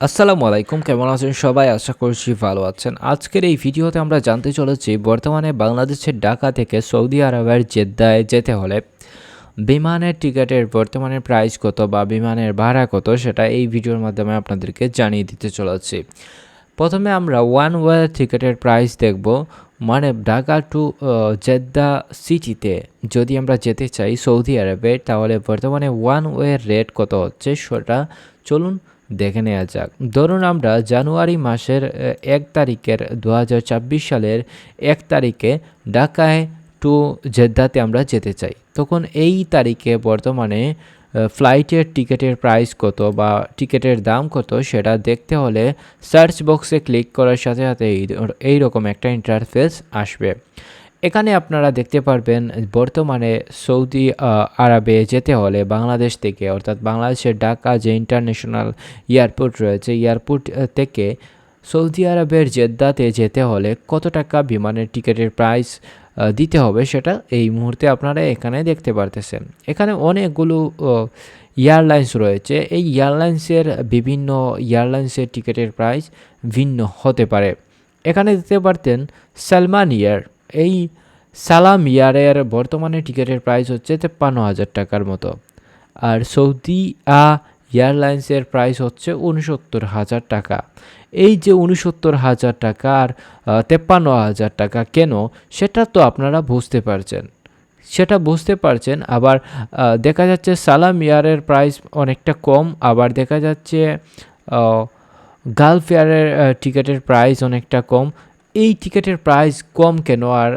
আসসালামু আলাইকুম, কেমন আছেন সবাই? আশা করছি ভালো আছেন। আজকের এই ভিডিওতে আমরা জানতে চলেছি, বর্তমানে বাংলাদেশের ঢাকা থেকে সৌদি আরবের জেদ্দায় যেতে হলে বিমানের টিকিটের বর্তমানে প্রাইস কত বা বিমানের ভাড়া কত সেটা এই ভিডিওর মাধ্যমে আপনাদেরকে জানিয়ে দিতে চলেছি। প্রথমে আমরা ওয়ান ওয়ে টিকিটের প্রাইস দেখব মানে ঢাকা টু জেদ্দা সিটিতে যদি আমরা যেতে চাই সৌদি আরবে, তাহলে বর্তমানে ওয়ান ওয়ের রেট কত হচ্ছে সেটা চলুন দেখে নেওয়া যাক। ধরুন আমরা জানুয়ারি মাসের এক তারিখের দু হাজার ছাব্বিশ সালের এক তারিখে ঢাকায় টু জেদ্দাতে আমরা যেতে চাই। তখন এই তারিখে বর্তমানে ফ্লাইটের টিকিটের প্রাইস কত বা টিকিটের দাম কত সেটা দেখতে হলে সার্চ বক্সে ক্লিক করার সাথে সাথে এই- এইরকম একটা ইন্টারফেস আসবে। এখানে আপনারা দেখতে পারবেন, বর্তমানে সৌদি আরবে যেতে হলে বাংলাদেশ থেকে, অর্থাৎ বাংলাদেশের ঢাকা যে ইন্টারন্যাশনাল এয়ারপোর্ট রয়েছে এয়ারপোর্ট থেকে সৌদি আরবের জেদ্দাতে যেতে হলে কত টাকা বিমানের টিকিটের প্রাইস দিতে হবে সেটা এই মুহূর্তে আপনারা এখানে দেখতে পারতেছেন। এখানে অনেকগুলো এয়ারলাইন্স রয়েছে। এই এয়ারলাইন্সের বিভিন্ন এয়ারলাইন্সের টিকিটের প্রাইস ভিন্ন হতে পারে। এখানে দেখতে পারতেন সালমান ইয়ার এই সালাম ইয়ারের বর্তমানে টিকিটের প্রাইস হচ্ছে তেপ্পান্ন হাজার টাকার মতো। আর সৌদি আ এয়ারলাইন্সের প্রাইস হচ্ছে উনসত্তর হাজার টাকা। এই যে উনসত্তর হাজার টাকা আর তেপ্পান্ন হাজার টাকা কেন, সেটা তো আপনারা বুঝতে পারছেন। সেটা বুঝতে পারছেন, আবার দেখা যাচ্ছে সালাম ইয়ারের প্রাইস অনেকটা কম, আবার দেখা যাচ্ছে গালফ এয়ারের টিকিটের প্রাইস অনেকটা কম। এই টিকিটের প্রাইস কম কেন? আর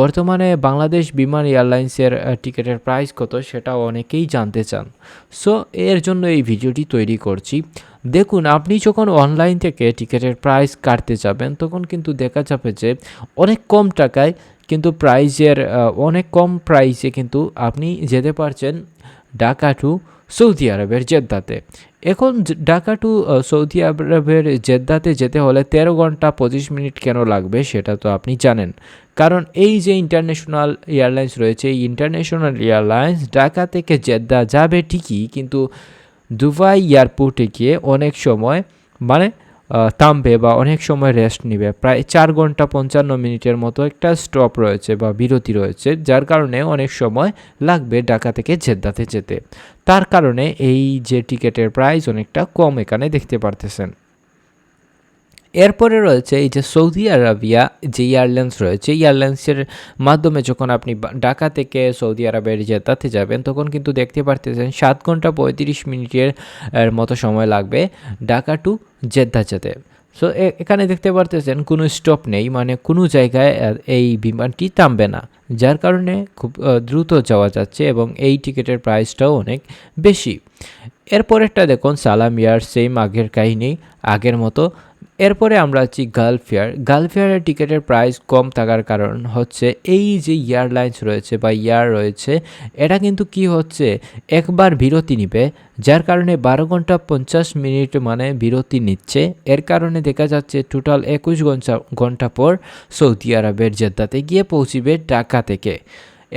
বর্তমানে বাংলাদেশ বিমান এয়ারলাইন্সের টিকিটের প্রাইস কত সেটা অনেকেই জানতে চান। সো এর জন্য এই ভিডিওটি তৈরি করছি। দেখুন, আপনি যখন অনলাইন থেকে টিকিটের প্রাইস কাটতে যাবেন, তখন কিন্তু দেখা যাবে যে অনেক কম টাকায় কিন্তু প্রাইজের অনেক কম প্রাইসে কিন্তু আপনি যেতে পারছেন ঢাকা টু সৌদি আরবের জেদ্দাতে। এখন ঢাকা টু সৌদি আরবের জেদ্দাতে যেতে হলে তেরো ঘণ্টা পঁচিশ মিনিট কেন লাগবে সেটা তো আপনি জানেন। কারণ এই যে ইন্টারন্যাশনাল এয়ারলাইন্স রয়েছে, এই ইন্টারন্যাশনাল এয়ারলাইন্স ঢাকা থেকে জেদ্দা যাবে ঠিকই, কিন্তু দুবাই এয়ারপোর্টে গিয়ে অনেক সময় মানে থামবে বা অনেক সময় রেস্ট নিবে। প্রায় চার ঘণ্টা পঞ্চান্ন মিনিটের মতো একটা স্টপ রয়েছে বা বিরতি রয়েছে, যার কারণে অনেক সময় লাগবে ঢাকা থেকে জেদ্দাতে যেতে। তার কারণে এই যে টিকিটের প্রাইস অনেকটা কম এখানে দেখতে পারতেছেন। এরপরে রয়েছে এই যে সৌদি আরবিয়া, যে এয়ারলাইন্স রয়েছে এয়ারলাইন্সের মাধ্যমে যখন আপনি ঢাকা থেকে সৌদি আরবের জেদ্দাতে যাবেন, তখন কিন্তু দেখতে পারতেছেন সাত ঘণ্টা পঁয়ত্রিশ মিনিটের মতো সময় লাগবে ঢাকা টু জেদ্দা যেতে। সো এখানে দেখতে পারতেছেন কোনো স্টপ নেই মানে কোনো জায়গায় এই বিমানটি থামবে না। যার কারণে খুব দ্রুত যাওয়া যাচ্ছে এবং এই টিকিটের প্রাইসটাও অনেক বেশি। এরপরেরটা দেখুন, সালাম ইয়ার, সেম আগের কাহিনী, আগের মতো এরপরে আমরা আছি গালফেয়ার গালফেয়ারের টিকিটের প্রাইস কম থাকার কারণ হচ্ছে এই যে এয়ারলাইন্স রয়েছে বা ইয়ার রয়েছে, এটা কিন্তু কি হচ্ছে? একবার বিরতি নিবে, যার কারণে বারো ঘণ্টা পঞ্চাশ মিনিট মানে বিরতি নিচ্ছে। এর কারণে দেখা যাচ্ছে টোটাল একুশ ঘণ্টা ঘণ্টা পর সৌদি আরবের জেদ্দাতে গিয়ে পৌঁছিবে ঢাকা থেকে।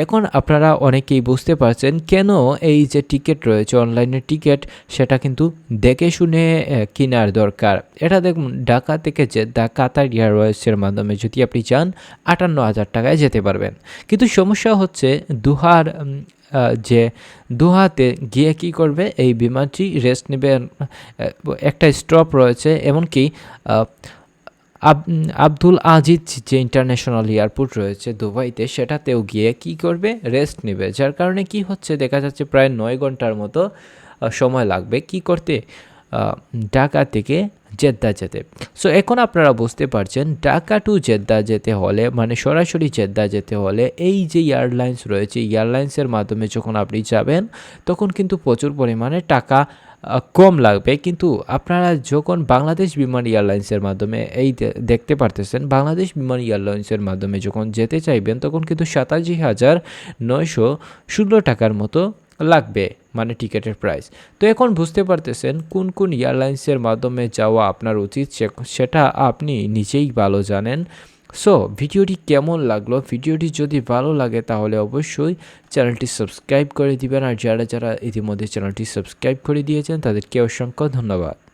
এখন আপনারা অনেকেই বুঝতে পারছেন কেন এই যে টিকিট রয়েছে অনলাইনের টিকিট, সেটা কিন্তু দেখে শুনে কেনার দরকার। এটা দেখুন, ঢাকা থেকে যে কাতার এয়ারওয়েজের মাধ্যমে যদি আপনি চান, আটান্ন হাজার টাকায় যেতে পারবেন। কিন্তু সমস্যা হচ্ছে দুহার যে দুহাতে গিয়ে কি করবে, এই বিমানটি রেস্ট নেবে একটা স্টপ রয়েছে। এমনকি আব্দুল আজিজ যে ইন্টারন্যাশনাল এয়ারপোর্ট রয়েছে দুবাইতে, সেটাতেও গিয়ে কি করবে? রেস্ট নেবে। যার কারণে কি হচ্ছে? দেখা যাচ্ছে প্রায় নয় ঘণ্টার মতো সময় লাগবে। কি করতে? ঢাকা থেকে জেদ্দা যেতে। সো এখন আপনারা বুঝতে পারছেন, ঢাকা টু জেদ্দা যেতে হলে মানে সরাসরি জেদ্দা যেতে হলে, এই যে এয়ারলাইন্স রয়েছে এয়ারলাইন্সের মাধ্যমে যখন আপনি যাবেন, তখন কিন্তু প্রচুর পরিমাণে টাকা কম লাগবে। কিন্তু আপনারা যখন বাংলাদেশ বিমান এয়ারলাইন্সের মাধ্যমে, এই দেখতে পারতেছেন, বাংলাদেশ বিমান এয়ারলাইন্সের মাধ্যমে যখন যেতে চাইবেন, তখন কিন্তু সাতাশি হাজার নয়শো ষোলো টাকার মতো লাগবে মানে টিকিটের প্রাইস তো এখন বুঝতে পারতেছেন কোন কোন এয়ারলাইন্সের মাধ্যমে যাওয়া আপনার উচিত সেটা আপনি নিজেই ভালো জানেন। সো ভিডিওটি কেমন লাগল? ভিডিওটি যদি ভালো লাগে তাহলে অবশ্যই চ্যানেলটি সাবস্ক্রাইব করে দিবেন। আর যারা যারা ইতিমধ্যে চ্যানেলটি সাবস্ক্রাইব করে দিয়েছেন তাদেরকে অসংখ্য ধন্যবাদ।